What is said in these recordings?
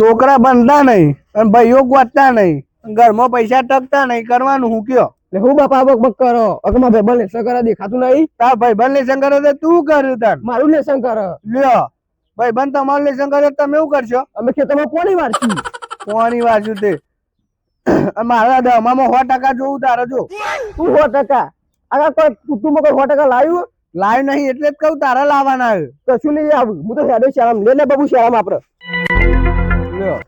છોકરા બનતા નહીં અને ભાઈઓ ગોતતા નહીં. ઘરમાં પૈસા ટકતા નહીં. કરવાનું હું કયો? હું બાપા બક બક કરો અકમા ભાઈ બને સગરા દેખાતું નહીં. તાર ભાઈ લેસન કરે તો તું કર્યું તાર. મારું લેસન કર લ્યો. ભાઈબંધ તમારું લેસન કરે તમે એવું કરશો? અમે ખેતરમાં વાર છું કોની વાંચ્યું તે. મારા દમામાં સો ટકા જોવું તારે જો. તું સો ટકા? આગળ કોઈ કુટુંબ કોઈ સો ટકા લાવ્યું? લાવ્યું નહીં એટલે જ કહું તારા લાવવાના છે. કશું નહીં આવું. હું તો હેડો શાળામાં લે લે બાબુ શાળામાં આપડે લ્યો.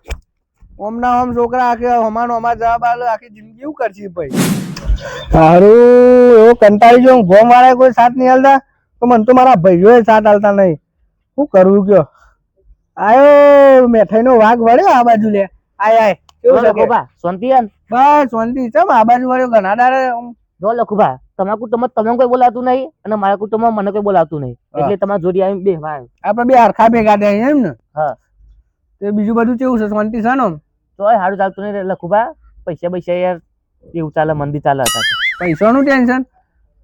ઓમ ના ઓમ છોકરા આખે હમાનો અમાર જવાબ આલે આખી જિંદગી એવું કરશી ભાઈ? સારું એવો કંટાળી જો ગોમ વાળા કોઈ સાથ નહીં હાલતા તો મને તો મારા ભાઈઓ સાથ હાલતા નહીં. શું કરવું કયો? આયો મેઠાઈ નો વાઘ વળ્યો આ બાજુ લે. આય આય કેવું છે? લખુભા શાંતિ બસ શાંતિ ચમ આ બાજુ વળ્યો ઘણા દાડે જો લખુભા તમારા કુટુંબમાં તમે કોઈ બોલાવતું નહીં અને મારા કુટુંબમાં મને કોઈ બોલાવતું નહીં. એટલે તમારા જોડી આવીને બે ભાઈ આપણે બે હરખા ભેગા થાય એમ ને? હા. તે બીજું બધું કેવું છે? શાંતિ છે ને? તોય સારું ચાલતું નહીં એટલે લખુભા પૈસા પૈસા યાર. એવું ચાલે મંદી ચાલે હતા પૈસાનું ટેન્શન?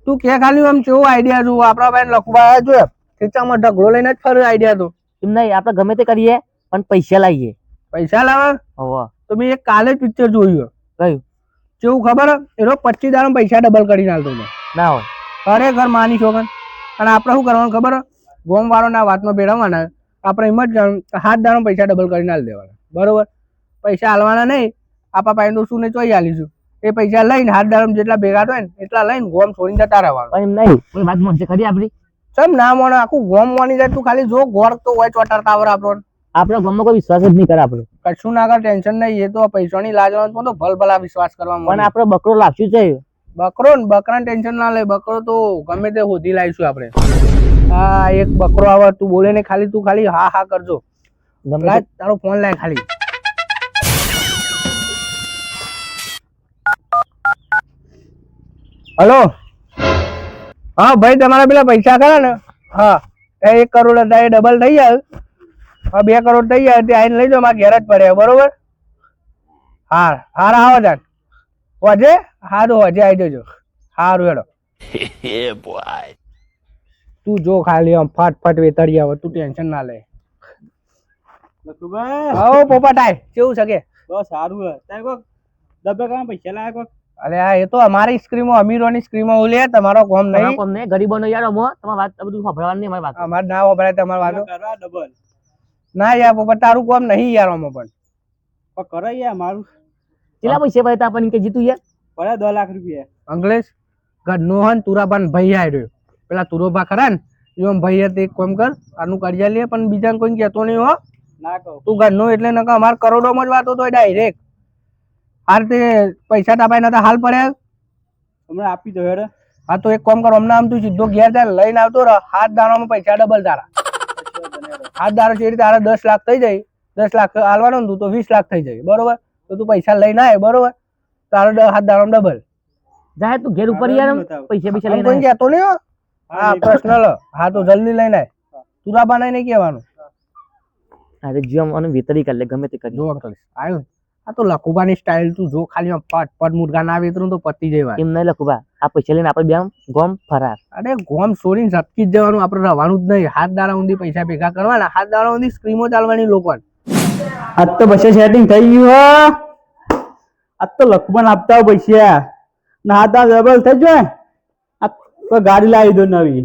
તું કે ખાલી આમ કેવો આઈડિયા જો આપણા ભાઈ લખવા જો ખીચામાં ઢગલો લઈને જ ફર્યો આઈડિયા તો. એમ નહીં આપણે ગમે તે કરીએ પણ પૈસા લાવીએ. પૈસા લાવવા? હવે. તો મેં એક કાલે પિક્ચર જોયું. કયું? કેવું ખબર? એનો પચીસ દાડા પૈસા ડબલ કરીને નાખતો મેં ના હોય. ખરેખર માની છોકન અને આપણે શું કરવાનું ખબર? ગોમ વાળોના વાતમાં ભેળવવાના. આપણે એમ જ જાણ હાથ દાણો પૈસા ડબલ કરીને આલી દેવાના. બરોબર? પૈસા હાલવાના નહીં આપણા પાસે શું ને ચોઈ હાલીશું એ પૈસા લઈને હાથ દાણો જેટલા ભેગા થાય ને એટલા લઈને ગોમ છોડીને જતા રહેવાનું. એમ નહીં કોઈ વાત મનશે ખરી આપણી? ચમ ના મોને આખું ગોમ મોની જાય તું ખાલી જો ગોર તો હોય ચોટાર તાવર આપણો આપણો ગામમાં કોઈ વિશ્વાસ જ નહીં કરે આપણો. કશું ના કર ટેન્શન નહીં એ તો પૈસાની લાજવાનો તો ભલ ભલા વિશ્વાસ કરવા પણ આપણો બકરો લાવશું છે બકરો ને બકરા ટેન્શન ના લે બકરો તો ગમે તે શોધી લાવીશું આપણે. હા એક બકરો આવે તું બોલે ને ખાલી તું ખાલી હા હા કરજો. ગમે તારો ફોન લાય ખાલી. હલો? હા ભાઈ તમારા પેલા પૈસા ખરા ને? હા એ એક કરોડ હતા એ ડબલ થઈ જાય હા બે કરોડ થઈ જાય તે આઈને લઈ જાઓ મારા ઘેર જ પડે બરોબર? હા હારા આવો જાન હોજે? હારું હોજે આવી જજો. હારું હેડો. તું જો ખાલી આમ ફાટ ફાટ વેતરી આવે તું ટેન્શન ના લે. હો પોપટાય કેવું છે કે? બસ સારું હે તારે કોક ડબ્બે કામ પૈસા લાયા કોક? અરે આ એ તો અમારી સ્ક્રીમો અમીરોની સ્ક્રીમો ઓલે તમારો કોમ તમારા નહીં કોમ નહીં ગરીબોનો યાર અમો તમારે વાત બધું સાંભળવાનું નહીં અમારી વાત. અમાર ના વપરાય તમાર વાતો. કરવા ડબલ. ના યાર પોપટ તારું કોમ નહીં યાર અમો પણ. પણ કરો યાર મારું. કેટલા પૈસા પડે આપણને? કે જીતું યાર? પડે દો લાખ રૂપિયા. અંગ્લેશ ઘરનો હન તુરાબાન ભાઈ આવ્યો પેલા તુરોબા ખરા ને એમ ભાઈ હતી એક કોમ કર આનું કરજા લે પણ બીજાને કોઈ કહેતો નહીં હો. ના કહું. તું ઘરનો એટલે નકર અમાર કરોડોમાં જ વાતો તો ડાયરેક્ટ હાર તે પૈસા તાપાઈ નતા હાલ પડ્યા હમણાં આપી દો હેડે. હા તો એક કોમ કર હમણાં આમ તું સીધો ઘેર જાય લઈને આવતો રહ. હાથ દાણામાં પૈસા ડબલ તારા. હાથ દાડો છે તારા દસ લાખ થઈ જાય. દસ લાખ હાલવાનો તું તો વીસ લાખ થઈ જાય. બરોબર? તો તું પૈસા લઈને આવે બરોબર? તારો હાથ દાડામાં ડબલ જાય તું ઘેર ઉપર યાર પૈસા પૈસા લઈને કોઈ કહેતો નહીં હો પર્સનલ હા તો જલ્દી લઈને આય. તુરા બનાય નહીં કહેવાનું. અરે જીવન અને વેતરી કરી લે ગમે તે કરી. જો અંકલ આવ્યું આ તો લખુબાની સ્ટાઇલ તું જો ખાલી પટ પટ મુર્ગા ના વેતરું તો પતી જાય એમ નહીં લખુબા. આ પૈસા લઈને આપણે બેમ ગોમ ફરાર. અરે ગોમ છોડીને ઝટકી જ જવાનું આપણે રવાનું જ નહીં. હાથ દાડા ઊંધી પૈસા ભેગા કરવાના. હાથ દાડા ઊંધી સ્ક્રીમો ચાલવાની લોકો આજ તો બસે સેટિંગ થઈ ગયું હો. આજ તો લખુબાન આપતા હોય પૈસા. ના હાથ દાડા ડબલ થઈ જાય તો ગાડી લાવી દો નવી.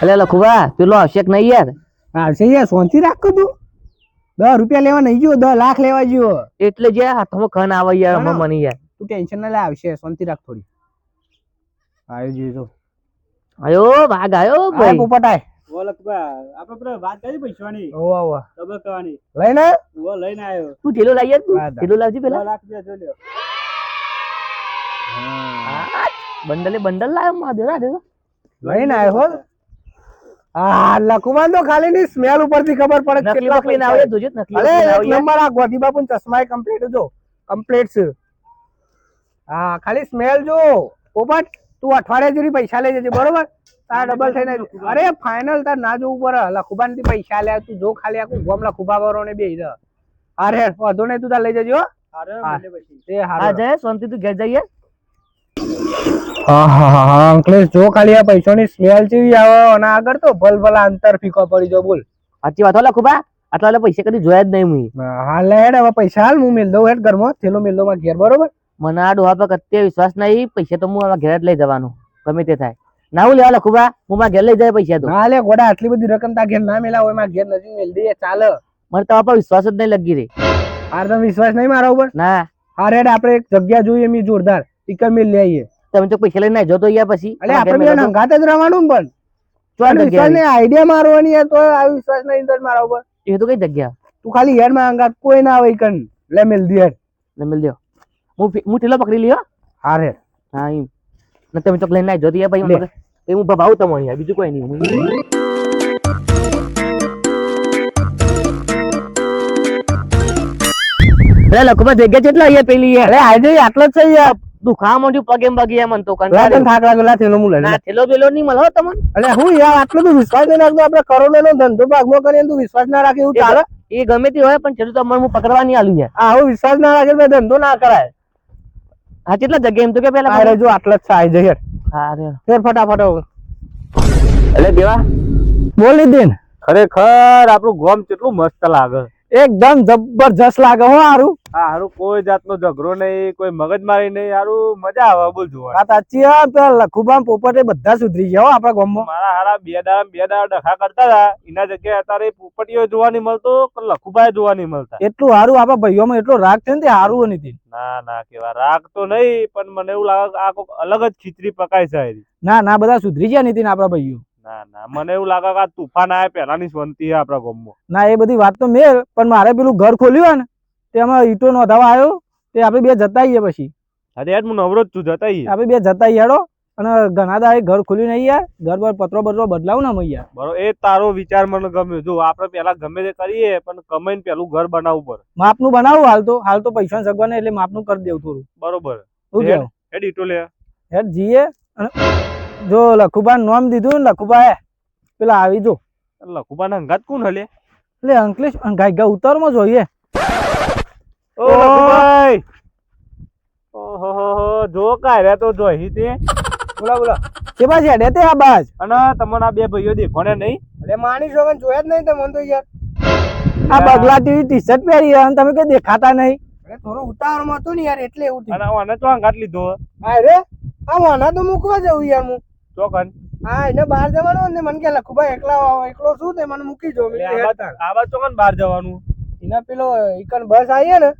એટલે લખુભા પેલો આવશે કે નહીં યાર? છે યાર શાંતિ રાખો તું. દસ રૂપિયા લેવા નહીં ગયો દસ લાખ લેવા ગયો. એટલે જે હાથમાં ખન આવે યાર. મને યાર. તું ટેન્શન ના લે આવશે શાંતિ રાખ થોડી. જઈએ તો. આયો ભાગ આયો ભાઈ? પોપટ આય. ઓ લખબા આપણે પેલા વાત કરી પૈસાની ઓવા ઓવા ડબલ લઈને આયો? ઓ લઈને આવ્યો તું ઠેલો લાવી તું હા, લાવજી પેલા. લાખ રૂપિયા જોઈ બંડલે બંડલ લાવ્યો માં દેરા દેરો લઈને આવ્યો હો. હા લખુમાન તો ખાલી ની સ્મેલ ઉપરથી ખબર પડે નકલી બકલી ના આવે જોજો નકલી અરે એક નંબર આ ગોધી બાપુ ચશ્મા કમ્પ્લીટ જો. કમ્પ્લીટ છે. હા ખાલી સ્મેલ જો. પોપટ તું અઠવાડિયા સુધી પૈસા લઈ જજે બરોબર? તાર ડબલ થઈને અરે ફાઇનલ તાર ના જોવું પડે. લખુબાનથી પૈસા લે તું જો ખાલી આખું ગોમ લખુબા કરો ને બે અરે વધુ નહીં તું તાર લઈ જજો હા. હા. શાંતિ તું ઘેર જઈએ? હા હા હા હા અંકલેશ જો ખાલી આ પૈસાની સ્મેલ જેવી આવે અને આગળ તો ભલ ભલા અંતર ફીકો પડી જો બોલ. સાચી વાત હો ખુબા આટલા પૈસા કદી જોયા જ નહીં હું હાલ લે હેડ હવે પૈસા હાલ હું મેલ દઉં હેડ ઘરમાં. થેલો મેલ દઉં ઘેર બરોબર? મને આ ડોહા પર કત્ય વિશ્વાસ નહીં પૈસા તો હું આમાં ઘેર જ લઈ જવાનું ગમે તે થાય. ના હું લેવા લખુબા હું મારા ઘેર લઈ જાય પૈસા તો. હા લે ગોડા આટલી બધી રકમ તા ઘેર ના મેલા હોય મારા ઘેર નથી મેલદી ચાલે. મને તમારા પર વિશ્વાસ જ નહીં લગી રે. હાર તમે વિશ્વાસ નહીં મારા ઉપર? ના. હા રેડ આપણે એક જગ્યા જોઈએ મી જોરદાર. ટીકર મેલ લઈ આવીએ તમે તો પૈસા લઈને જો તો અહીંયા પછી. અરે આપણે બે નંગાત જ રહેવાનું પણ. ચોર વિશ્વાસ જગ્યા નહીં આઈડિયા મારવાની તો આ વિશ્વાસ નહીં તો મારા ઉપર. એ તો કઈ જગ્યા? તું ખાલી હેડમાં અંગાત કોઈ ના હોય કન. લે મેલ દી હેડ. ને મિલ દો હું હું ઠેલો પકડી લ્યો. હાર હેડ હા એમ. ને તમે ચોક લઈને જો તો ભાઈ. એ હું ભાવ તમે અહીંયા બીજું કોઈ નહીં. અરે અરે લખુબા જગ્યા કેટલા અહીંયા પેલી અરે આજે આટલો જ છે દુખા મોટી પગે પગે મન તો લા કંટાળી તને થાક લાગે લા થેલો હું ના થેલો બેલો નહીં મળો તમને. અરે હું યાર આટલો તો વિશ્વાસ નહીં રાખતો. આપણે કરોડો નો ધંધો ભાગમાં કરીએ તું વિશ્વાસ ના રાખે એવું એ ગમે તે હોય પણ થેલો તો મને હું પકડવા નહીં આલું યાર આવો વિશ્વાસ ના રાખે ધંધો ના કરાય. હા કેટલા જગ્યા એમ તો કે પેલા અરે જો આટલા જ છે આઈ હા રે ફેર ફટાફટ એટલે દેવા. બોલી દેન ખરેખર આપણું ગોમ કેટલું મસ્ત લાગે. એકદમ જબરજસ્ત લાગે હો હારું. હા હારું કોઈ જાતનો ઝઘડો નહીં કોઈ મગજમારી નહીં હારું મજા આવે બોલ જોવા વાત સાચી હા પેલા લખુબામ પોપટે બધા સુધરી ગયા હો આપણા ગામમાં. મારા હારા બે દાડા બે દાડા ડખા કરતા હતા. એના જગ્યાએ અત્યારે પોપટીઓ જોવા નહીં મળતો લખુભાઈ જોવા નહીં મળતા. એટલું હારું આપણા ભાઈઓમાં એટલો રાગ છે ને તે હારું નીતિન ના ના કેવા રાગ તો નહીં પણ મને એવું લાગે આ કોઈક અલગ જ ખીચડી પકાય છે ના ના બધા સુધરી ગયા નીતિન આપણા ભાઈઓ. ના ના. મને એવું લાગે કે આ તુફાન આયા પહેલાની શાંતિ છે આપણા ગામમાં. ના એ બધી વાત તો મેળ પણ મારે પેલું ઘર ખોલ્યું હોય ને તેમાં ઈટો નોંધાવા આવ્યો તે આપણે બે જતા આવીએ પછી. અરે યાર હું નવરો જ છું જતા આવીએ આપણે બે જતા હેડો. અને ઘણા દાડે ઘર ખોલ્યું નહીં યાર. ઘર પર પત્રો બત્રો બદલાવ ને અમે યાર બરોબર એ તારો વિચાર મને ગમ્યો. જો આપણે પેલા ગમે તે કરીએ પણ કમાઈને પેલું ઘર બનાવવું પડે. માપનું બનાવું હાલ તો. હાલ તો પૈસા સગવાને એટલે માપનું કરી દેવું થોડું. બરોબર. હેડ ઈટો લે. હેડ જીએ અને જો લખુબા નામ દીધું ને લખુબા પેલા આવી જો. લખુબાના અંગાત કોણ હલે? એટલે અંકલેશ ગાય ગા ઉતારમાં જોઈએ. ઓહો જો કાય તો જોઈ તે. બોલા બોલા. કે બાજ હેડે તે આ બાજ? અને તમને આ બે ભાઈઓ દેખોને નહીં? એટલે માની છો જોયા જ નહીં તમને તો યાર. આ બગલા ટીવી ટી શર્ટ પહેરી અને તમે કઈ દેખાતા નહીં? અરે થોડો ઉતાવળમાં હતો ને યાર એટલે એવું અને આને તો આંગાટ લીધો. અરે આ વાના તો મૂકવા જવું યાર હું. ચોકન. હા એને બહાર જવાનું ને મને કે લખુભાઈ એકલા એકલો શું તે? મને મૂકી જો આવા ચોકન બહાર જવાનું. એના પેલો ઇકન બસ આવી ને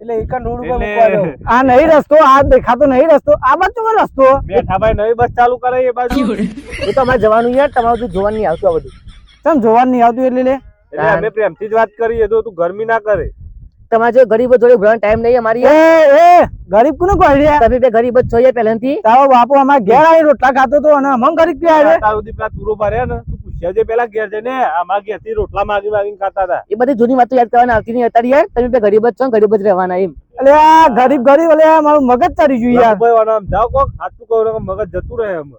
એટલે ઇકન રોડ ઉપર મૂકવા આ નહીં રસ્તો આ દેખાતો નહીં રસ્તો આ બાજુ કયો રસ્તો? બેઠા ભાઈ નવી બસ ચાલુ કરે એ બાજુ. એ તો અમારે જવાનું યાર તમારું તો જોવાનું નહીં આવતું આ બધું. ચમ જોવાનું નહીં આવતું એટલે લે. એટલે અમે પ્રેમથી જ વાત કરીએ તો તું ગરમી ના કરે. તમારે જો ગરીબો જોડે ઉભરાવાનો ટાઈમ નહીં અમારી એ એ ગરીબ કોને કોઈ રે તમે બે ગરીબ જ છો પહેલાથી. તારો બાપુ અમાર ઘેર આવી રોટલા ખાતો તો અને અમમ ગરીબ કે આવે તાર દી પેલા તુરો ભર્યા ને તું પૂછ્યા જે પેલા ઘેર જઈને ઘેરથી રોટલા માગી માગીને ખાતા હતા. એ બધી જૂની વાતો યાદ કરવાની આવતી નહીં અત્યારે યાર. તમે બે ગરીબ જ છો ગરીબ જ રહેવાના એમ. એટલે આ ગરીબ ગરીબ એટલે મારું મગજ ચડી ગયું યાર. ભાઈ વાળા આમ જાઓ કોક સાચું કહો મગજ જતું રહે એમ.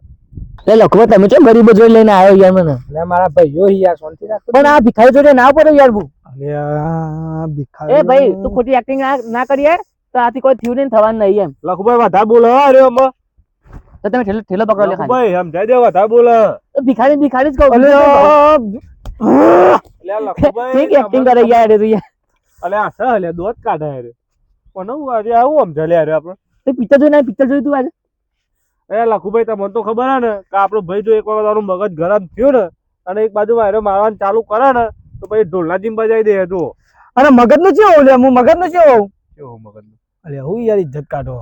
એટલે લખો તમે છો ગરીબ જોડે લઈને આવ્યો યાર મને? એટલે મારા ભાઈઓ યાર શાંતિ રાખો. પણ આ ભિખારી જોડે ના પડે યાર ભિખારી એ ભાઈ તું ખોટી એક્ટિંગ ના કરીએ તો આથી કોઈ થયું નહીં થવાનું નહીં એમ. લખુભાઈ વાધા બોલો અરે અમ તો તમે ઠેલો ઠેલો પકડો લે ભાઈ લખુભાઈ સમજાય દે વાધા બોલો. ભિખારી ભિખારી જ કહું અલે? લખુભાઈ ઠીક એક્ટિંગ કરે યાર તું યાર. અલે આ સહ લે દોત કાઢે રે પણ હું આજે આવું આમ લે રે આપણે. તે પિક્ચર જોઈને પિક્ચર જોયું તું આજે? એ લખુભાઈ તમને તો ખબર હે ને કે આપણો ભાઈ જો એક વખત આનું મગજ ગરમ થયું ને અને એક બાજુ વાયરો મારવાનું ચાલુ કરે ને તો પછી ઢોલના જીમ બજાવી દે જો અને મગજનું ચેવો લે? હું મગજનું ચેવો? કેવો મગજ અલે હું યાર ઇજ્જત કાઢો.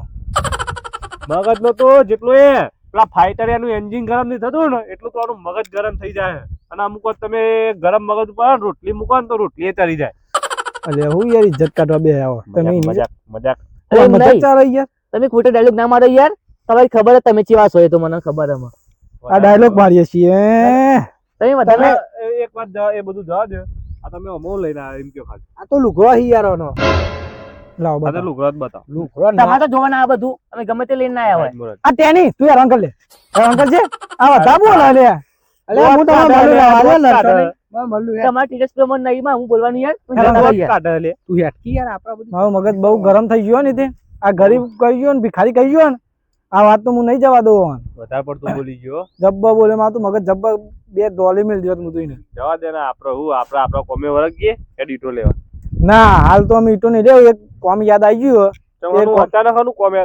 મગજ નો તો જેટલું એ પેલા ફાઈટર એનું એન્જિન ગરમ નહીં થતું ને એટલું તો આનું મગજ ગરમ થઈ જાય. અને અમુક વાર તમે ગરમ મગજ ઉપર રોટલી મૂકો ને તો રોટલી એ ચડી જાય. અલે હું યાર ઇજ્જત કાઢવા બે આવો. તમે મજાક મજાક મજાક. અરે મજાક ચાલે યાર. તમે ખોટો ડાયલોગ ના મારો યાર. તમારી ખબર તમે ચેવા છો એ તો મને ખબર હે આ ડાયલોગ મારીએ છીએ. તમે તમે એ- એક વાત જવા- એ બધું જવા દે. આ તમે અમો લઈને આવ્યા એમ કયો ખાલી. આ તો લુગવા હી યાર આનો લાવો આ તો બતાવો. લુગડો જ બતાવો. લુગડો ના- તમારે તો જોવાના આ બધું. અમે ગમે તે લઈને આવ્યા હોય. આ તેની તું યાર અંકલ લે. અંકલ છે આ બધા બોલ લે. અલે હું તો મારું લાવા લે. તું હેટકી યાર આપણા બધું મારું મગજ બહુ ગરમ થઈ ગયો ને તે આ ગરીબ કહી ગયો ને ભિખારી કહી ગયો ને. આ વાત તો હું નહીં જવા દઉં વધારે પડતું બોલી ગયો જબ્બા બોલે માં તું મગજ જબ્બા બે ડોલી મિલ દિવસ હું તું જવા દે ને આપડે હું આપડે આપણો કોમે વળગીએ કે ડીટો લેવા? ના હાલ તો અમે ઈટો નહીં લેવું એક કોમ યાદ આવી ગયું અચાનક આનું કોમે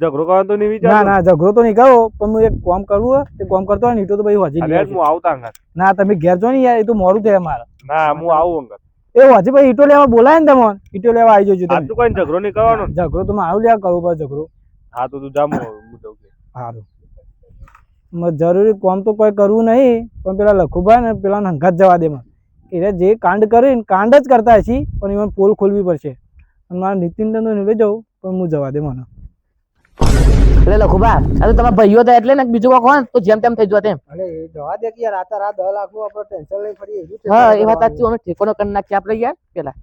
ઝઘડો કરવાનો તો નહીં ના વિચાર ના ઝઘડો તો નહીં કરો પણ હું એક કોમ કરવું તે કોમ કરતો હોય ને ઈટો તો ભાઈ હજી હું આવતા અંગત ના તમે ઘેર જો ને યાર એ તો મોડું થાય મારે ના હું આવું અંગત. એ હજી ભાઈ ઈટો લેવા બોલાય ને તમને? ઈટો લેવા આવી જજો તમે. ઝઘડો નહીં કરવાનો. ઝઘડો તો મારું લેવા કરવું પડે ઝઘડો. હા તો તું જામો હું જાઉં છું. સારું જરૂરી કોમ તો કોઈ કરવું નહીં પણ પેલા લખુભાઈ ને પેલા હંગાત જવા દે મને એટલે જે કાંડ કરે ને કાંડ જ કરતા હશી પણ એમાં પોલ ખોલવી પડશે. અને મારા નીતિન તો નીકળી જાઉં પણ હું જવા દે મને. એટલે લખુબા અરે તમે તમારા ભાઈઓ હતા એટલે ને બીજું કોઈ કોણ તો જેમ તેમ થઈ જવા તેમ. અરે જવા દે કે યાર આ રાત દસ લાખનું આપણે ટેન્શન લઈ ફરી હા એ વાત સાચી અમે ઠેકોનો કરી નાખીએ આપણે યાર પેલા.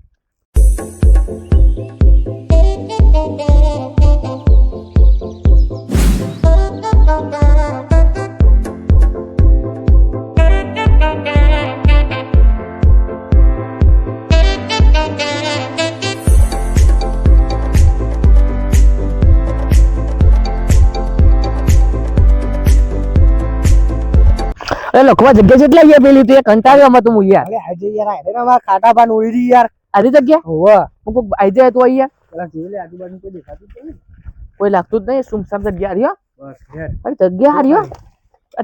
અરે લખવા જગ્યા જેટલા ગયા પેલી તો એ કંટાળ્યો માં તું હું યાર. અરે આજે યાર આને ના મારા ખાટા પાન ઉડી રહી યાર. આરી જગ્યા? હોવા. હું કોક આઈ જાય તો અહીંયા. પેલા જોઈ લે આજુબાજુ કોઈ દેખાતું જ નહીં કોઈ લાગતું જ નહીં સુમસામ જગ્યા. હાર્યો બસ અરે જગ્યા હારી આ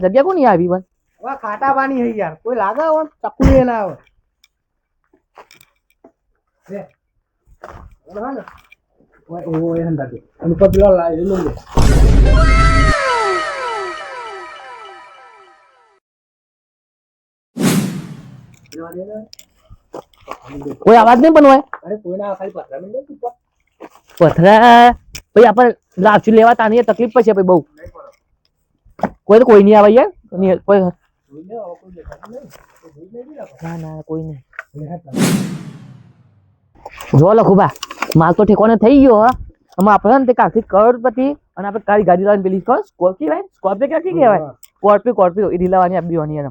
જગ્યા કોની આવી પણ હવે ખાટા પાણી હે યાર. કોઈ લાગે ના આવે. લે. ઓલો ને ઓય ઓય ઓય હંદા દે અને ઉપર લાઈ લે. કોઈ અવાજ નહીં બનવાય અરે કોઈ ના ખાલી પથરા પથરા. ભાઈ આપણે લાવશું લેવા તાની તકલીફ પડશે ભાઈ બહુ. કોઈ તો કોઈ નહીં આવે યાર. કોઈ ને ના કોઈ નહીં. જો લખુભા માલ તો ઠેકોને થઈ ગયો હા. આમાં આપણે ને તે કાંથી કરોડપતિ અને આપણે કાળી ગાડી લાવીને પેલી ખબર સ્કોર્પિયો કહેવાય સ્કોર્પિયો ક્યાં કહેવાય? સ્કોર્પિયો સ્કોર્પિયો એ લાવવાની આપી હોની એને.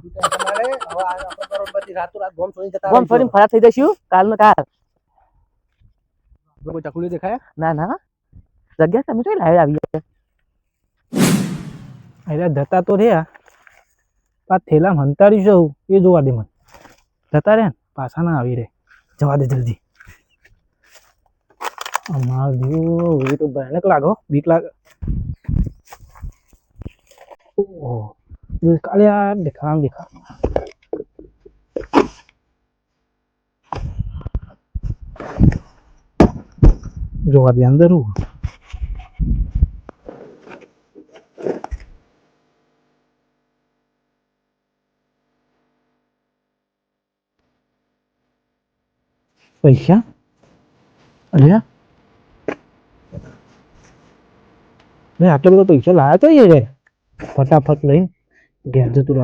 ગોમ ફરીને ફરાર થઈ જશું કાલ નો કાલ. કોઈ ચકલું દેખાય? ના ના. જગ્યા તમે તો લાવી આવી ગયા અરે જતા તો રહ્યા પા થેલા હંતાડી જવું એ જોવા દે મને. જતા રહ્યા પાછા ના આવી રે જવા દે જલ્દી. અમાર એ તો ભયાનક લાગો બીક લાગે. ઓહો કાલે આ દેખામ દેખા જોવા દે, અંદર હું પૈસા અલ્યા લે આટલા બધા પૈસા લાયા તો એ રે ફટાફટ લઈને ઘેર જતું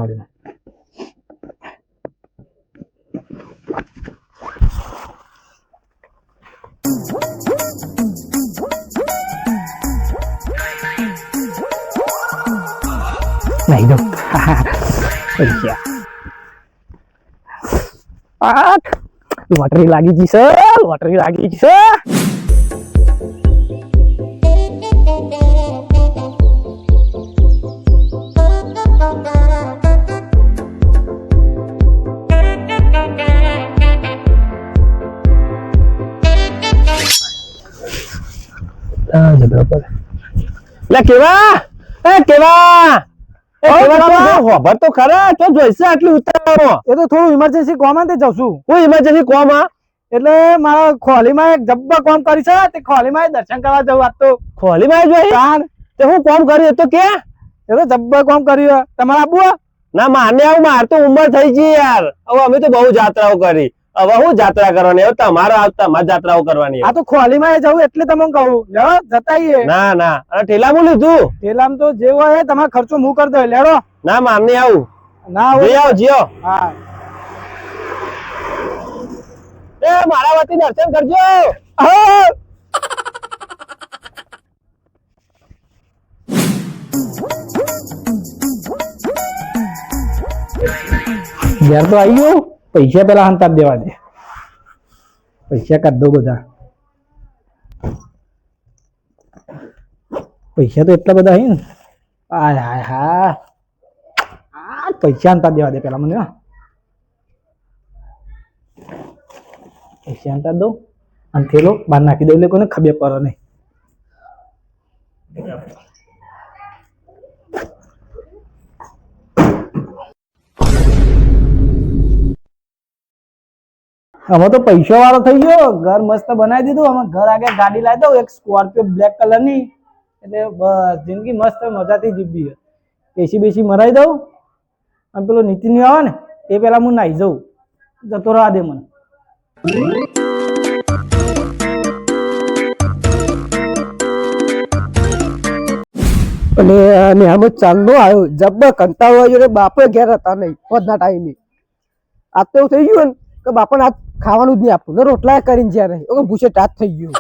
રહેવા દે નહીં દો પૈસા આઠ લોટરી લાગી ગઈ છે લોટરી લાગી ગઈ છે આ જબરા પર લે કેવા તો ખબર તો ખરા. તો જોઈશે આટલી ઉતારો એ તો થોડું ઇમરજન્સી કોમ તે છું. હું ઇમરજન્સી કોમ એટલે મારા ખોલીમાં એક જબ્બા કોમ કરી છે તે ખોલીમાં દર્શન કરવા જવું આજ તો. ખોલી માં જોઈ તાન તે હું કોમ કર્યું? તો કે? એ તો જબ્બા કોમ કર્યું તમારે આબુ ના માને આવું? માર તો ઉંમર થઈ ગઈ યાર. હવે અમે તો બહુ જાત્રાઓ કરી. હવે હું જાત્રા કરવાની? હવે તમારા આવતા જાત્રાઓ કરવાની આ તો ખોલી માં જવું એટલે તમે કહું. જતાઈએ. ના ના. અરે ઠેલા હું લીધું. ઠેલામ તો જે હોય તમારો ખર્ચો હું કરી દો લેડો. ના મામને આવું. ના આવું. આવો જીઓ હા. એ મારા વતી દર્શન કરજો. ઘેર તો આવી ગયું. પૈસા પેલા હંતાર દેવા દે. પૈસા કાઢ દો બધા. પૈસા તો એટલા બધા અહીં આય હાય હા આ પૈસા હંતાર દેવા દે પેલા મને પૈસા હંતાર દો. અને થેલો બહાર નાખી દઉં એટલે કોને ખબર પડે નહીં. અમે તો પૈસા વાળો થઈ ગયો. ઘર મસ્ત બનાવી દીધું. અમે ઘર આગળ ગાડી લાવી દઉં. એક સ્કોર્પિયો બ્લેક કલરની. એટલે બસ, જિંદગી મસ્ત મજાથી જીવવી એસી બેસી મરાઈ દઉં. અને પેલો નીતિન આવે ને, એ પેલા હું નાહી જઉં. જતો રહેવા દે મને. અને અને આમ ચાંદો આવ્યો. જબ્બર કંટાળો આવ્યો. બાપે ઘેર હતા નહીં. બધા ટાઈમે. આ તો થઈ ગયું ને. કે બાપાને આ ખાવાનું જ નહીં આપતું. ને રોટલા કરીને જ્યાં નહીં ઓકે ભૂસે ટાટ થઈ ગયું.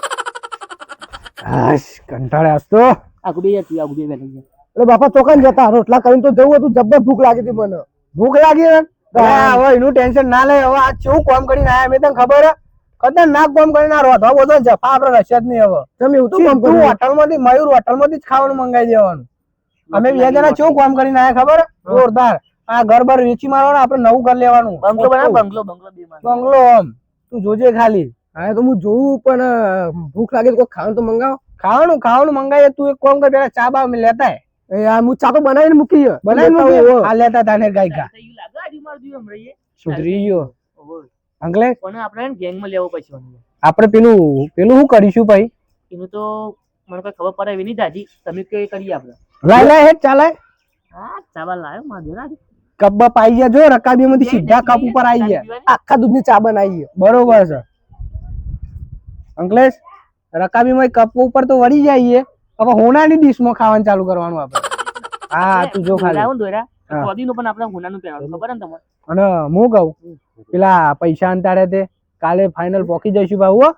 હાશ કંટાળે આજ તો આગુ બે જતી આગુ બે બે લઈ એટલે બાપા ચોકન જતા. રોટલા કરીને તો જવું હતું. જબ્બર ભૂખ લાગી હતી મને. ભૂખ લાગી હવે એનું ટેન્શન ના લે. હવે આ કેવું કામ કરીને આયા? મેં તને ખબર હે? ખતરનાક કામ કરીને આ રોધવા બધો જફા આપણે રસ્યા જ નહીં હવે. તમે એવું તો કામ કર્યું? હોટલમાંથી મયુર હોટલમાંથી જ ખાવાનું મંગાવી દેવાનું. અમે બે જણા કેવું કામ કરીને આયા ખબર હે? જોરદાર. આ ઘર બાર વેચી મારવાનું આપણે નવું ઘર લેવાનું. બંગલો બનાવ બંગલો બંગલો બંગલો આમ. તું જોજે ખાલી. હા તો હું જોઉં પણ ભૂખ લાગે તો કોઈ ખાવાનું તો મંગાવો. ખાવાનું ખાવાનું મંગાવીએ તું એક કોમ કર પેલા ચા બા લેતા એ આ હું ચા તો બનાવીને મૂકી બનાવી મૂકી? આ લેતા તાને ગાય ગા થઈ ગયું લાગે આજુ મારું જીવ હમણાં સુધરી ગયો. અંકલે? પણ આપણે ગેંગમાં લેવો પછી આપણે પેલું પેલું શું કરીશું ભાઈ? એનું તો મને કઈ ખબર પડે એવી નહીં દાદી. તમે કઈ કરીએ આપણે. લાય લાય હેડ ચાલાય હા ચાવા લાયો માં દે ના. કપ બપ આઈ ગયા. જો રકાબી માંથી સીધા કપ ઉપર આવી ગયા. આખા દૂધની ચા બનાવી ગયા. બરોબર છે. અંકલેશ રકાબી માં કપ ઉપર તો વળી જઈએ હવે હોનાની ડીશમાં ખાવાનું ચાલુ કરવાનું આપણે. હા તું જો ખાલી. લાવું દોરા. હા. પણ આપણે હોનાનું પહેરવાનું ખબર ને તમને? અને હું કહું પેલા પૈસા અંતાડે તે કાલે ફાઇનલ પોકી જઈશું ભાઈ હો.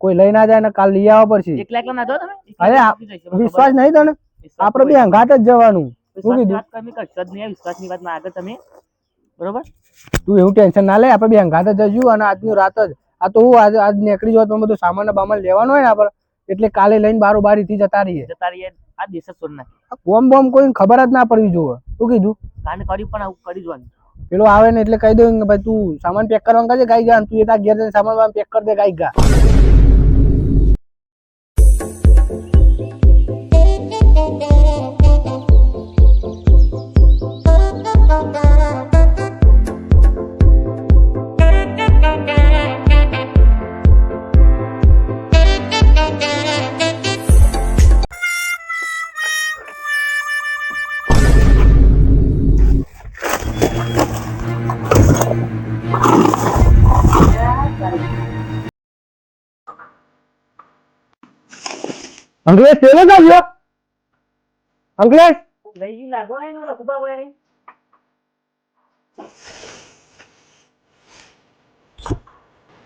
કોઈ લઈ ના જાય ને કાલ લઈ આવવા પડશે એકલા એકલા ના જાઓ તમે? અરે વિશ્વાસ નહીં તને? આપણે બે અંગાત જ જવાનું. વિશ્વાસની વાત કરવી કરશો જ નહીં વિશ્વાસની વાતમાં આગળ તમે. બરોબર? તું એવું ટેન્શન ના લે આપણે બે અંગાત જ અને આજની રાત જ. આ તો હું આજ આજ નીકળી જાવ તો બધું સામાન બામાન લેવાનું હોય ને આપણે એટલે કાલે લઈને બારો થી જતા રહીએ. જતા રહીએ આ દેશ જ છોડ નાખી બોમ બોમ્બ કોઈ ખબર જ ના પડવી જોવે. શું કીધું? કાને કર્યું પણ આવું કરી જોવાનું પેલો આવે ને એટલે કહી દઉં કે ભાઈ તું સામાન પેક કરવાનું કાજે ગાઈ ગયા તું એ તાર ઘેર જઈને સામાન પેક કરી દે ગાઈ ગા અંકલેશ પેલો જ આવ્યો. અંકલેશ લઈ લાગો ને ઊભા હોય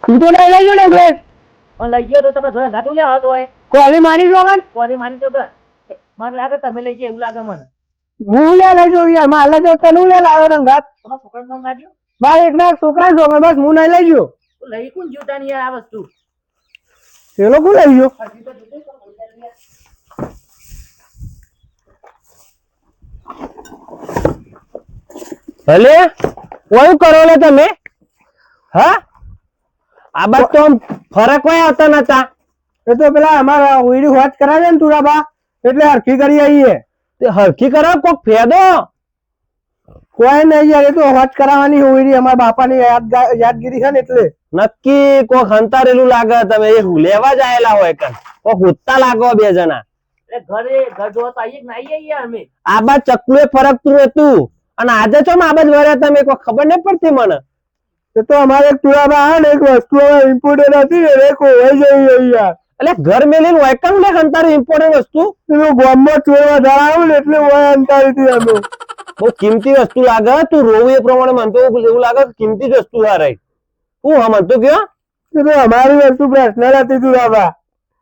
તું તો નહીં લઈ ગયો ને અંકલેશ પણ લઈ ગયો તો તમે જોયા ગાતું લે હતો હોય. કોલી મારી કોરી માની તો કે મને લાગે તમે લઈ ગયા એવું લાગે મને. હું લે લઈ જો યાર મારે તો તને લે લાવ્યો ને ગાત તમારા છોકરાનું નામ નાખ્યું મારે એક ના છોકરા જોગન બસ હું નહીં લઈ ગયો. લઈ કોણ જીવતા નહીં યાર આ વસ્તુ? પેલો કોણ લઈ ગયો? ભલે? કોઈ કરો ને તમે? હા? આ બાદ તો ફરક કોઈ આવતા નતા. એ તો પેલા અમારા ઉડી વાત કરાવે ને તુરાબા એટલે હરખી કરી આવીએ તે હરખી કરાવ કોક ફેદો? કોઈ નહીં યાર એ તો વાત કરાવવાની ઉડી અમારા બાપાની યાદ યાદગીરી છે ને એટલે. નક્કી કોક હંતારેલું લાગે તમે એ લેવા જ આયેલા હોય કન હુત્તા લાગો બે જણા. ઘરે ઘર જોવા તો કે ના અમે? ફરકતું હતું અને આજે ચમ આ વર્યા તમે કોઈ ખબર નહીં પડતી મને? તો અમારે એક ને વસ્તુ ઇમ્પોર્ટન્ટ હતી ને એ ખોવાઈ જઈ યાર એટલે ઘર મેલીને હોય કેમ ઇમ્પોર્ટન્ટ વસ્તુ? એનું ગામમાં ચોરવા ધરાવું ને એટલે હોય અંતારી હતી અમે બહુ કિંમતી વસ્તુ લાગે. તું રોવું એ પ્રમાણે મન તો એવું લાગે કિંમતી જ વસ્તુ આ રહી હું હા મને તો કયો? એ અમારી વસ્તુ પર્સનલ હતી તુરાબા.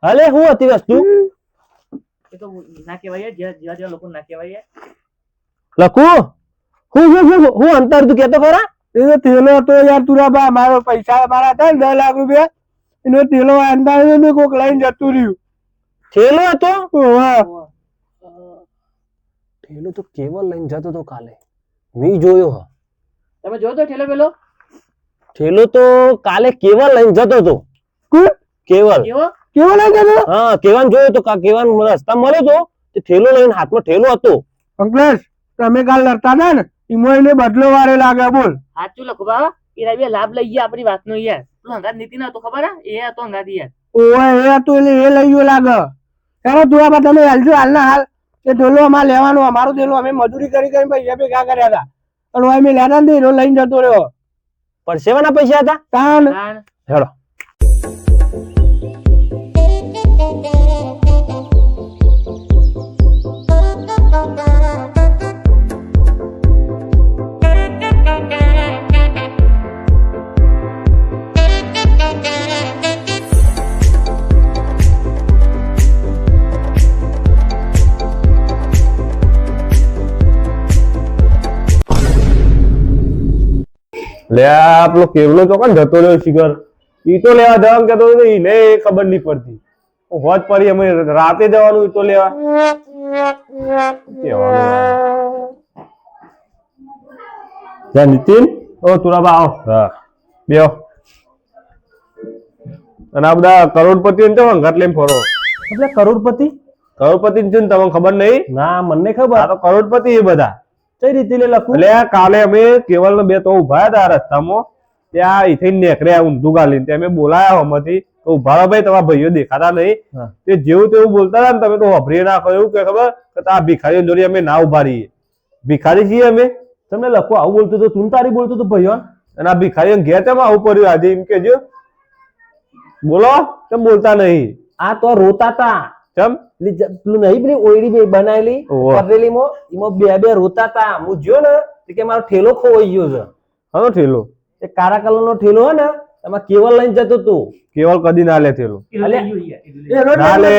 હલે શું હતી વસ્તુ? એ તો ના કહેવાય જેવા જેવા જેવા લોકો ના કહેવાય લખુ? હું હું હું હું અંતર તું કેતો ખરા? એ તો થેલો હતો યાર તુરાબા મારો પૈસા મારા હતા ને દસ લાખ રૂપિયા. એનો થેલો અંદાજ ને કોક લઈને જતું રહ્યું. થેલો હતો? થેલો તો કેવલ લઈને જતો તો કાલે. મેં જોયો હા. તમે જોયો તો ઠેલો પેલો? ઠેલો તો કાલે કેવલ લઈને જતો તો. કેવલ. કેવલ કેવો કેવો લાગે હા કેવાન જોયો તો કેવાન રસ્તા મળ્યો તો? તે થેલો લઈને હાથમાં થેલો હતો. અંકલેશ તમે કાલ લડતા હતા ને? એમાં એને બદલો વારે લાગે બોલ. સાચું લખો બા એ રવિ લાભ લઈ ગયા આપણી વાતનો યાર. તું હંગાત નીતિ હતો ખબર એ હતો હંગાત યાર. ઓય એ હતું એટલે એ લઈ ગયો લાગે. ચાલો આ તમે હાલજો. હાલના હાલ. એ ઢોલો અમારે લેવાનો અમારું ઢોલો અમે મજૂરી કરી કરીને પૈસા ભેગા કર્યા હતા. પણ હવે અમે લેતા ને લઈને જતો રહ્યો. પરસેવાના પૈસા હતા? તાન. હેડો. લે આ પેલો કેવલો ચોકન જતો રહ્યો શિખર. ઈ તો લેવા જવાનું કેતો હતો ઈને ખબર નહીં પડતી. હોજ પડી અમે રાતે જવાનું ઈ તો લેવા. કેવાનું નીતિન? ઓ તુરાબા આવો. હા. બેહો. અને આ બધા કરોડપતિ ને તો ઘાટ લઈને ફરો. એટલે કરોડપતિ? કરોડપતિ છે ને તમને ખબર નહીં? ના મને આ ખબર તો કરોડપતિ એ બધા. કઈ રીતે લખું? એટલે કાલે અમે કેવલ બે તો ઊભા હતા રસ્તામાં. ત્યાં અહીંથી નીકળ્યા ઊંધું ગાલીને ત્યાં અમે બોલાયા હમણાંથી તો ઊભા ભાઈ તમારા ભાઈઓ દેખાતા નહીં. તે જેવું તેવું બોલતા હતા ને તમે તો વાપરી ના કહો એવું કે ખબર? કે આ ભિખારી જોડે અમે ના ઊભા રહીએ. ભિખારી છીએ અમે. તમને લખો આવું બોલતું તો તું તારી બોલતું તો ભાઈઓ? અને આ ભિખારી ઘેર તેમાં આવું પડ્યું આજે એમ કેજો બોલો તેમ બોલતા નહીં. આ તો રોતા તા. ચમ? પેલી જ- નહીં પેલી ઓયડી બે બનાવેલી કરેલી મો એમાં બે બે રોતા તા. હું જોયો ને કે મારો ઠેલો ખોવાઈ ગયો છે. હા ઠેલો? એ કાળા કલર નો ઠેલો હોય ને એમાં કેવલ લઈને જતો તું. કેવલ કદી ના લે થેલો જ ના લે.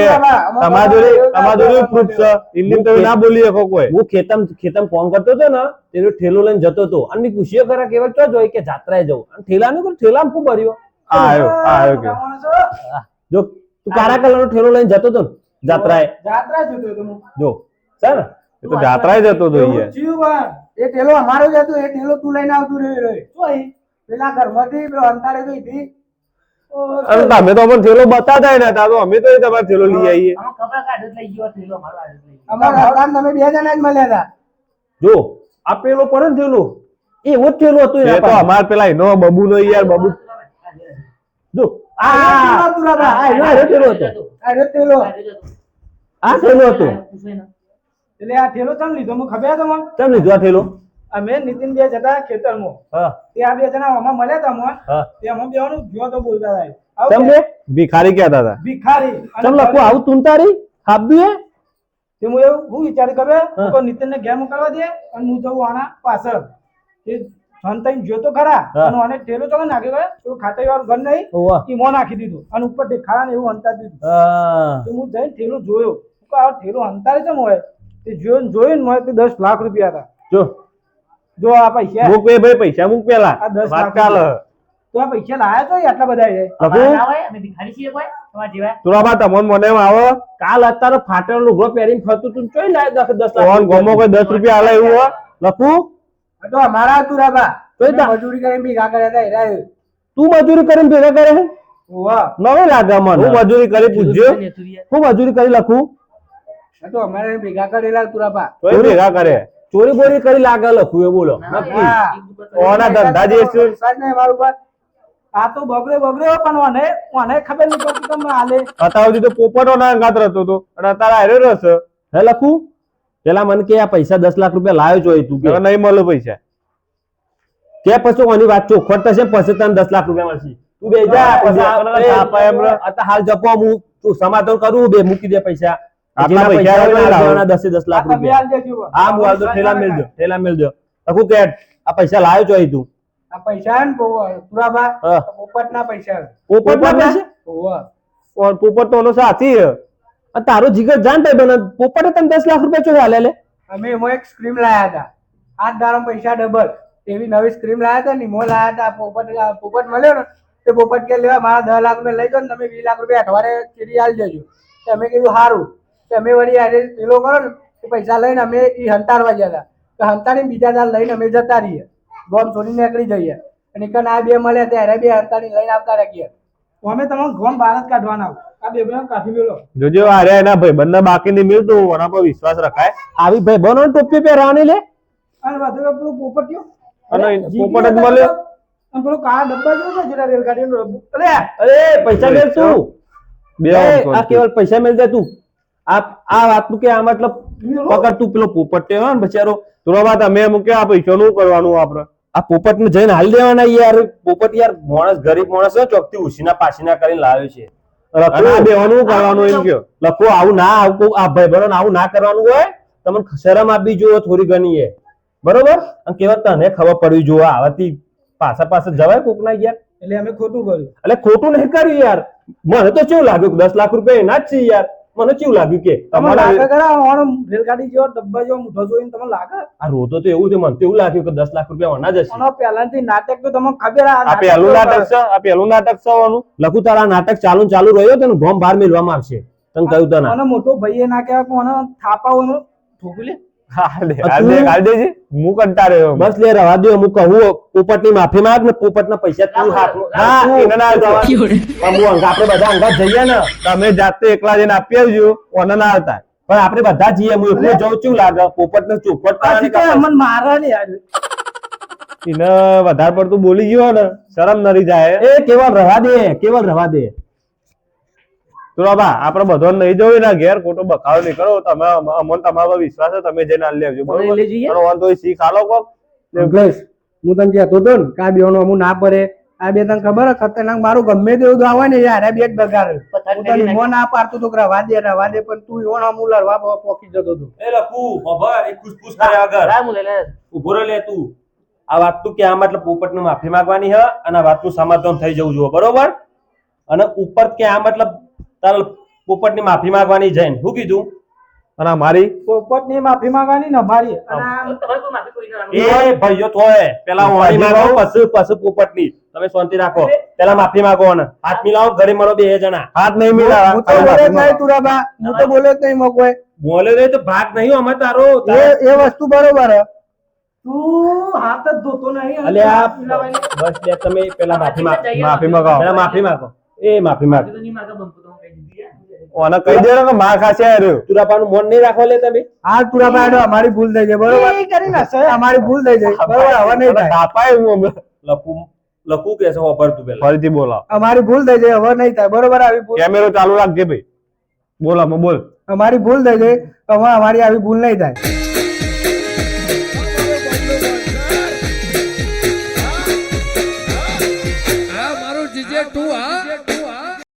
તમારા જોડે તમારા જોડે કરે. છે. એમની તમે ના બોલી શકો કોઈ. હું ખેતમ ખેતમ ફોન કરતો હતો ને તેનો ઠેલો લઈને જતો હતો. અને પૂછ્યો ખરા કેવલ તો જોઈ કે જાત્રાએ જવું? અને ઠેલાનું કોઈ ઠેલામાં ખૂબ ભર્યો? આયો કે. જો તું કાળા કલર નો ઠેલો લઈને જતો હતો ને જાત્રાએ? જાત્રા જતો હતો જો સર એ તો જાત્રાએ જતો હતો યાર એ ઠેલો અમારો જ હતો એ ઠેલો તું લઈને આવતું રહ્યો રહ્યો. શું પેલા ઘરમાંથી પેલો અંતારે તો ઈથી. તમે તો અમને થેલો બતાવતા ને તો અમે તો તમારે તમારો થેલો લઈ આવીએ. લઈ ગયો મારો અમારા તમે બે જણા જ મળ્યા હતા. જો આ પેલો પડે ને એવો જ ઠેલો હતો એ તો. અમાર પેલા એનો બબુ નો યાર બબુ જો. આ આ તુરાબા. આ એનો હારો ઠેલો હતો આ રહ્યો આ ઠેલો હતો. એટલે આ ઠેલો ચમ લીધો? મને ખબર તમને? કેમ લીધો આ ઠેલો અમે નીતિન બે જતા ખેતરમાં. તે આ બે જણા આમાં મળ્યા હતા મને તે અમે બેવાનું જો તો બોલતા હતા. આવું કેમ કે રે ભિખારી કહેતા હતા. ભિખારી. કેમ આવું તું તારી? ખાબદું એ તે હું એવું હું વિચાર ખબર? હા. તો નીતિનને ઘેર મોકલવા દે અને હું જઉં આના પાછળ. એ સંતાઈ જોતો ખરા. અને ટેલો તો નાખ્યો ગયો તો ખાટઈ વાર ઘર નહીં. ઈ મોં નાખી દીધું. અને ઉપર દેખાડા ને એવું અંતાર દીધું. તો હું જઈને ઠેલો જોયો. આ ઠેલો અંતારે ચમ હોય તે જોયો જોયું ને મને દસ લાખ રૂપિયા હતા. જો. જો આ પૈસા. મૂક બે ભાઈ પૈસા મૂક પેલા. આ દસ લાખ ચાલ. તો આ પૈસા લાયા તો આટલા બધા એ. અમારા ના હોય? અમે ભિખારી છીએ કોઈ? તમારા જેવા? તુરાબા તમને મને આવો. કાલ અત્યારે ફાટેલો લુગડો પહેરીને ફરતું તું ચોઈ લાય દસ દસ લાખ કોણ ગોમો કોઈ દસ રૂપિયા આલે એવું હોય? લખું? તો અમારા રાબા તો તા- મજૂરી કરીને ભેગા કર્યા હતા એરા તું મજૂરી કરીને ભેગા કરે છે નવે લાગે હું મજૂરી કરી પૂછજો. હું મજૂરી કરી લખું? તો અમારે ભેગા કરેલા તુરાબા તોય ભેગા કરે. ચોરી બોરી કરી લાગે લખું એ બોલો. નક્કી? ઓના ધંધા જે છે વિશ્વાસ નહીં આ તો બગડે બગડે પણ મને મને ખબર નહીં પડતી તમને હાલે. અત્યાર સુધી તો પોપટો ના ગાત રહેતો હતો. અને અત્યારે આર્યો રસ હે લખું? પેલા મને કે આ પૈસા દસ લાખ રૂપિયા લાવ્યો છો તું કે. નહીં મળે પૈસા. કે પછી કોની વાત ચોખવટ થશે પછી તને દસ લાખ રૂપિયા મળશે. તું બે જા હાલ જપો હું તું સમાધાન કરું બે મૂકી દે પૈસા. દસે દસ લાખ રૂપિયા. હા હું હાલ તો ઠેલા મેળ દો ઠેલા મેળ દો લખું કે આ પૈસા લાવ્યો છો તું. પૈસા પોપટ ને પૈસા પોપટ ના પૈસા? પોપટ તો સાથી તારો જીગર જાન ભાઈ બને પોપટે તને દસ લાખ રૂપિયા ચોરી હાલે અમે એમાં એક સ્ક્રીમ લાયા હતા. આઠ દાડા પૈસા ડબલ એવી નવી સ્ક્રીમ લાયા હતા ને મો લાયા હતા, પોપટ પોપટ મળ્યો ને, તે પોપટ કે, લેવા, મારા દસ લાખ રૂપિયા લઈ જાઓ ને, તમે વીસ લાખ રૂપિયા અઠવાડિયે ચીરી આવી જજો તો અમે કીધું સારું તો અમે વળી આજે પેલો કરો ને એ પૈસા લઈને અમે એ હંતાડવા ગયા હતા. તો હંતાડીને બીજા દાળ લઈને અમે જતા રહીએ. ગોમ છોડીને નીકળી જઈએ. અને કન આ બે મળ્યા ત્યારે બે હંતાડી લઈને આવતા રાખીએ અમે તમારે ગોમ ભારત કાઢવાના. આ બે ભાઈ કાઢી મેલો. જોજો અરે એના ભાઈ બંને બાકી ની મિલતું એના પર વિશ્વાસ રખાય. આવી ભાઈ બનો ટોપી પહેરવાની લે? અને વાતો પેલું પોપટિયો અને પોપટ જ મળ્યો અને પેલો કાળા ડબ્બા જેવો છે જેના રેલગાડીનો ડબ્બો. અરે અરે પૈસા મેલ તું બે આ કેવલ પૈસા મેલ દે તું. આ આ વાતનું કે આ મતલબ પકડ તું પેલો પોપટ્યો હે ને બચારો. વાત અમે મૂક્યા આ પૈસાનું કરવાનું આપણે આ પોપટ ને જઈને હાલ દેવાના યાર. પોપટ યાર માણસ ગરીબ માણસ ચોકથી ઉસીના પાસીના કરીને લાવ્યો છે. અને કરવાનું એમ કયો? લખો આવું ના આવું આ ભાઈ બરોબર આવું ના કરવાનું હોય તમને શરમ આપી જુઓ થોડી ઘણી એ. બરોબર? અને કેવા તને ખબર પડવી જોઈએ આવતી પાછા પાછા જવાય કોક ના યાર. એટલે અમે ખોટું કર્યું. એટલે ખોટું નહીં કર્યું યાર. મને તો કેવું લાગ્યું કે દસ લાખ રૂપિયા એના જ છે યાર. મને કેવું લાગ્યું કે તમારા લાગે ખરા આનો રેલગાડી જેવો ડબ્બા જેવો મોટો જોઈને તમને લાગે? આ રોતો તો એવું છે મને તેવું લાગ્યું કે દસ લાખ રૂપિયા વના જશે આનો પહેલાથી નાટક તો તમને ખબર આ પહેલું નાટક છે આ પહેલું નાટક છે આનું. લખું તારા નાટક ચાલુ ચાલુ રહ્યો તને ગોમ બહાર મેલવામાં આવશે. તને કહ્યું તને મોટો મોટો ભાઈએ ના કહેવાય આનો થાપા હોય ઠોકી લે. બસ લે રવા દે હું કહું માફી માંગ ને પૈસા તું. આપડે બધા અંગા જઈએ ને તમે જાતે એકલા જઈને આપી આવજો ઓને ના આવતા. પણ આપણે બધા જઈએ હું એકલો જઉં છું લાગે પોપટ ને. અમને મારા ને યાર એને વધારે પડતું બોલી ગયો ને શરમ નરી જાય. એ કેવલ રવા દે કેવલ રવા દે. તો બા આપણે બધો નહીં જવું ના ઘેર ખોટો બખાડો નહીં કરો. તમે અમ- અમને તમારા પર વિશ્વાસ છે તમે જઈને હાલ લેજો બરોબર? અને વાંધો શીખ આલો કોક. અંકલેશ હું તને કહેતો હતો ને કા બેનો અમું ના પડે. આ બે તને ખબર હે ખતરનાક મારું ગમે તેવું આવે ને યાર આ બે જ બગાર હું તને ઈમો ના પાડતો તો કરા વાદે ના વાદે પણ તું ઈવોનો અમું લડવા પો- પોકી જતો તો એ લખું ખબર? એ કર્યા વગર લાય હું લઈ લે. ઊભો રહે લે તું. આ વાત તું કે આ મતલબ પોપટની માફી માંગવાની હે અને આ વાતનું સમાધાન થઈ જવું જોઈએ બરોબર? અને ઉપર કે આ મતલબ તાર પોપટની માફી માંગવાની જઈને શું કીધું? અને મારી? પોપટની માફી માંગવાની ને મારી. એ ભાઈઓ થોય પેલા માફી માંગો પછી પછી પોપટની તમે શાંતિ રાખો. પેલા માફી માંગો અને. હાથ મિલાવો ઘરે મળો બે જણા. હાથ નહીં મિલાવો. હું તો બોલે જ નહીં તુરાબા. હું તો બોલે જ નહીં મોકોય બોલે રે તો ભાગ નહીં અમે તારો. એ એ વસ્તુ બરોબર હે. તું હાથ જ ધોતો નહીં અલે બસ લે તમે પેલા માફી માંગો. માફી માંગો. પેલા માફી માંગો. એ માફી માંગો. ઓને કહી દે કે માર ખાશે આ તુરાપાનું મન નહીં રાખો લે તમે. હાલ તુરાબા હેડો અમારી ભૂલ થઈ જાય બરોબર? અમારી ભૂલ થઈ જાય બરોબર? હવે નહીં થાય. હું. લખું લખું કે છે તું પેલા? ફરીથી બોલાવ અમારી ભૂલ થઈ જાય હવે નહીં થાય બરોબર? આવી ભૂલ કેમેરો ચાલુ રાખજે ભાઈ. બોલા બોલ. અમારી ભૂલ થઈ જાય હવે અમારી આવી ભૂલ નહીં થાય.